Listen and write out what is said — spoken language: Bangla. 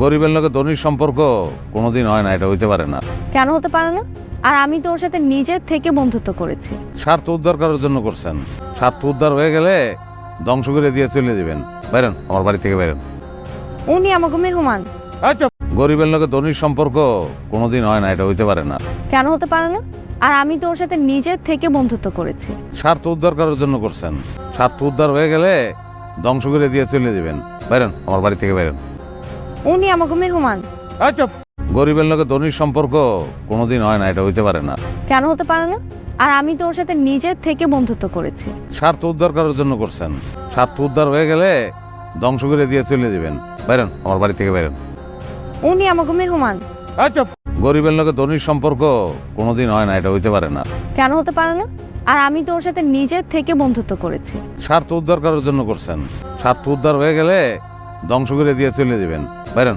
গরিবের লোকে ধনির সম্পর্ক কোনোদিন হয় না এটা হইতে পারে না। কেন হতে পারে না? আর আমি তোর সাথে নিজের থেকে বন্ধুত্ব করেছি। স্বার্থ উদ্ধার করার জন্য করছেন। স্বার্থ উদ্ধার হয়ে গেলে ধ্বংস করে দিয়ে চলে যাবেন। বাইরেন আমার বাড়ি থেকে বাইরেন। উনি আমাকে মেহমান। আচ্ছা গরিবের লোকে ধনির সম্পর্ক কোনোদিন হয় না এটা হইতে পারে না। কেন হতে পারে না? আর আমি তোর সাথে নিজের থেকে বন্ধুত্ব করেছি। স্বার্থ উদ্ধার করার জন্য করছেন। স্বার্থ উদ্ধার হয়ে গেলে ধ্বংস করে দিয়ে চলে যাবেন। বাইরেন আমার বাড়ি থেকে বাইরেন। উনি আমাকে মেহমান। আচ্ছা। গরিবের লোকে ধনির সম্পর্ক কোনোদিন হয় না এটা হইতে পারে না। কেন হতে পারে না? আর আমি তোর সাথে নিজের থেকে বন্ধুত্ব করেছি। স্বার্থ উদ্ধার করার জন্য করছেন। স্বার্থ উদ্ধার হয়ে গেলে ধ্বংস করে দিয়ে চলে যাবেন। বাইরেন আমার বাড়ি থেকে বাইরেন। উনি আমাকে মেহমান। আচ্ছা। গরিবের লোকে ধনির সম্পর্ক কোনোদিন হয় না এটা হইতে পারে না। কেন হতে পারে না? আর আমি তোর সাথে নিজের থেকে বন্ধুত্ব করেছি। স্বার্থ উদ্ধার করার জন্য করছেন। স্বার্থ উদ্ধার হয়ে গেলে ধ্বংস করে দিয়ে চলে যাবেন। বাইরেন।